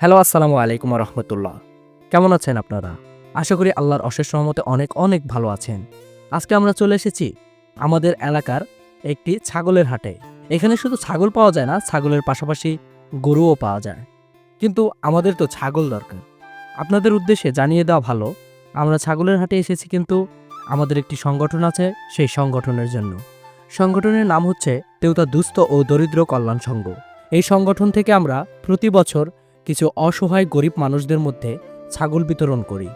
Hello, আসসালামু আলাইকুম রহমতুল্লাহ কেমন আছেন আপনারা? আশা করি আল্লাহর অশেষ রহমতে অনেক অনেক ভালো আছেন। আজকে আমরা চলে এসেছি আমাদের এলাকার একটি ছাগলের হাটে। এখানে শুধু ছাগল পাওয়া যায় না, ছাগলের পাশাপাশি গরুও পাওয়া যায়। কিন্তু আমাদের তো ছাগল দরকার। আপনাদের উদ্দেশ্যে জানিয়ে দেওয়া ভালো, আমরা ছাগলের হাটে এসেছি কিন্তু আমাদের একটি সংগঠন আছে, সেই সংগঠনের জন্য। সংগঠনের নাম হচ্ছে তেওতা দুস্থ ও দরিদ্র কল্যাণ সংঘ। এই সংগঠন থেকে আমরা প্রতি বছর কিছু অসহায় গরিব মানুষদের মধ্যে ছাগল বিতরণ করি।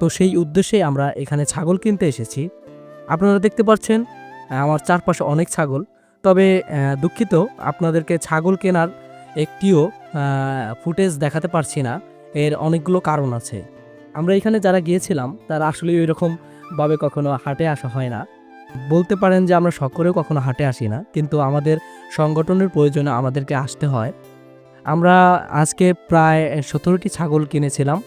তো সেই উদ্দেশ্যে আমরা এখানে ছাগল কিনতে এসেছি। আপনারা দেখতে পাচ্ছেন আমার চারপাশে অনেক ছাগল। তবে দুঃখিত, আপনাদেরকে ছাগল কেনার একটিও ফুটেজ দেখাতে পারছি না। এর অনেকগুলো কারণ আছে। আমরা এখানে যারা গিয়েছিলাম, তারা আসলে ওই রকমভাবে কখনো হাটে আসা হয় না। বলতে পারেন যে আমরা সকলেও কখনো হাটে আসি না, কিন্তু আমাদের সংগঠনের প্রয়োজনে আমাদেরকে আসতে হয়। আমরা আজকে প্রায় সতেরোটি ছাগল কিনেছিলাম।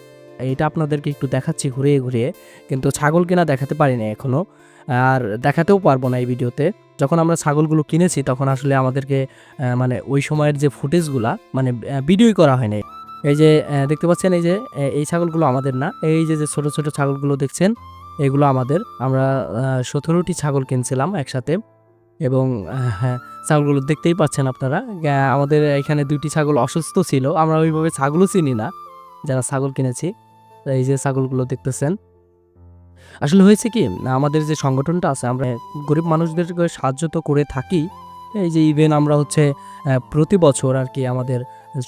এটা আপনাদেরকে একটু দেখাচ্ছি ঘুরিয়ে ঘুরিয়ে, কিন্তু ছাগল কেনা দেখাতে পারিনি এখনও আর দেখাতেও পারব না এই ভিডিওতে। যখন আমরা ছাগলগুলো কিনেছি, তখন আসলে আমাদেরকে মানে ওই সময়ের যে ফুটেজগুলা মানে ভিডিওই করা হয়নি। এই যে দেখতে পাচ্ছেন এই যে এই ছাগলগুলো আমাদের না, এই যে যে ছোটো ছোট ছাগলগুলো দেখছেন, এগুলো আমাদের। আমরা সতেরোটি ছাগল কিনছিলাম একসাথে। এবং হ্যাঁ ছাগলগুলো দেখতেই পাচ্ছেন আপনারা। আমাদের এখানে দুইটি ছাগল অসুস্থ ছিল। আমরা ওইভাবে ছাগলও চিনি না, যারা ছাগল কিনেছি। এই যে ছাগলগুলো দেখতেছেন। আসলে হয়েছে কি, আমাদের যে সংগঠনটা আছে, আমরা গরিব মানুষদেরকে সাহায্য তো করে থাকি। এই যে ইভেন আমরা হচ্ছে প্রতি বছর আর কি আমাদের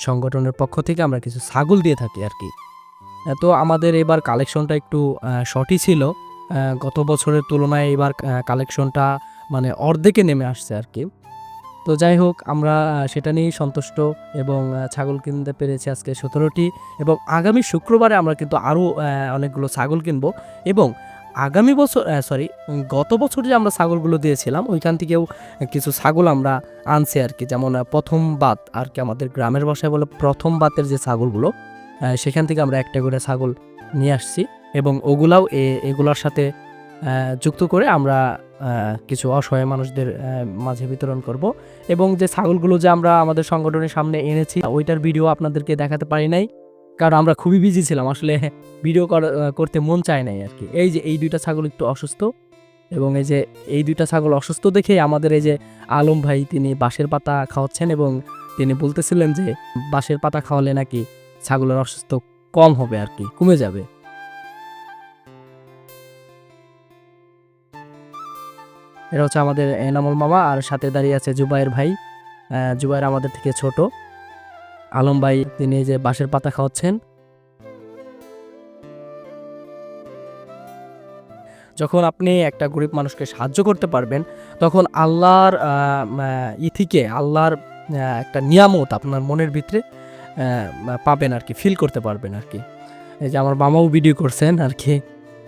সংগঠনের পক্ষ থেকে আমরা কিছু ছাগল দিয়ে থাকি আর কি। তো আমাদের এবার কালেকশনটা একটু শর্টই ছিল। গত বছরের তুলনায় এবার কালেকশনটা মানে অর্ধেকে নেমে আসছে আর কি। তো যাই হোক, আমরা সেটা নিয়েই সন্তুষ্ট এবং ছাগল কিনতে পেরেছি আজকে সতেরোটি এবং আগামী শুক্রবারে আমরা কিন্তু আরও অনেকগুলো ছাগল কিনবো এবং আগামী বছর সরি গত বছর যে আমরা ছাগলগুলো দিয়েছিলাম, ওইখান থেকেও কিছু ছাগল আমরা আনছি আর কি। যেমন প্রথম বাত আর কি আমাদের গ্রামের ভাষায় বলে প্রথম বাতের যে ছাগলগুলো সেখান থেকে আমরা একটা করে ছাগল নিয়ে আসছি এবং ওগুলাও এগুলোর সাথে যুক্ত করে আমরা কিছু অসহায় মানুষদের মাঝে বিতরণ করব। এবং যে ছাগলগুলো যে আমরা আমাদের সংগঠনের সামনে এনেছি, ওইটার ভিডিও আপনাদেরকে দেখাতে পারি নাই। কারণ আমরা খুবই বিজি ছিলাম, আসলে ভিডিও করতে মন চায় নাই আর কি। এই যে এই দুইটা ছাগল একটু অসুস্থ, এবং এই যে এই দুইটা ছাগল অসুস্থ দেখে আমাদের এই যে আলম ভাই তিনি বাঁশের পাতা খাওয়াচ্ছেন, এবং তিনি বলতেছিলেন যে বাঁশের পাতা খাওয়ালে নাকি ছাগলের অসুস্থ কম হবে আর কি, কমে যাবে। এটা হচ্ছে আমাদের এনামুল মামা আর সাথে দাঁড়িয়ে আছে জুবাইর ভাই। জুবাইর আমাদের থেকে ছোট। আলম ভাই তিনি যে বাঁশের পাতা খাওয়াচ্ছেন। যখন আপনি একটা গরিব মানুষকে সাহায্য করতে পারবেন তখন আল্লাহর আহ, আহ, ই থেকে আল্লাহর একটা নিয়ামত আপনার মনের ভিতরে পাবেন আর কি ফিল করতে পারবেন আর কি। এই যে আমার মামাও ভিডিও করছেন আর কি।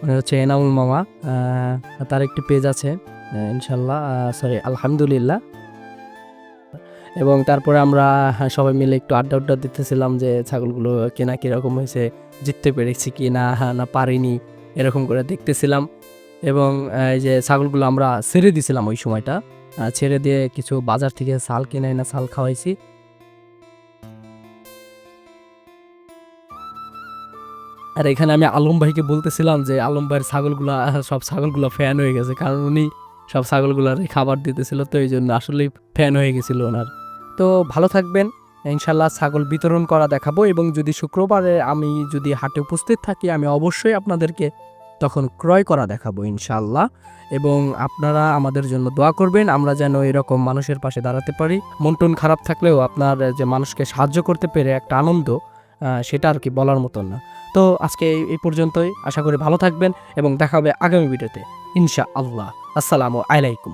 মানে হচ্ছে এনামুল মামা। তার একটি পেজ আছে। ইনশাল্লাহ সরি আলহামদুলিল্লাহ। এবং তারপরে আমরা হ্যাঁ, সবাই মিলে একটু আড্ডা আড্ডা দিতেছিলাম যে ছাগলগুলো কেনা কীরকম হয়েছে জিততে পেরেছি কি না হ্যাঁ, না পারিনি এরকম করে দেখতেছিলাম। এবং এই যে ছাগলগুলো আমরা ছেড়ে দিছিলাম ওই সময়টা ছেড়ে দিয়ে কিছু বাজার থেকে সাল কিনে না সাল খাওয়াইছি। আর এখানে আমি আলম ভাইকে বলতেছিলাম যে আলম ভাইয়ের ছাগলগুলো সব ছাগলগুলো ফ্যান হয়ে গেছে কারণ উনি সব ছাগলগুলোর খাবার দিতেছিল, তো এই জন্য আসলেই ফ্যান হয়ে গেছিল ওনার। তো ভালো থাকবেন, ইনশাল্লাহ ছাগল বিতরণ করা দেখাবো এবং যদি শুক্রবারে আমি যদি হাটে উপস্থিত থাকি, আমি অবশ্যই আপনাদেরকে তখন ক্রয় করা দেখাবো ইনশাল্লাহ। এবং আপনারা আমাদের জন্য দোয়া করবেন, আমরা যেন এরকম মানুষের পাশে দাঁড়াতে পারি। মন টন খারাপ থাকলেও আপনার যে মানুষকে সাহায্য করতে পেরে একটা আনন্দ সেটা আর কি বলার মতন না। তো আজকে এই- পর্যন্তই, আশা করি ভালো থাকবেন এবং দেখা হবে আগামী ভিডিওতে ইনশা আল্লাহ আসসালামু আলাইকুম।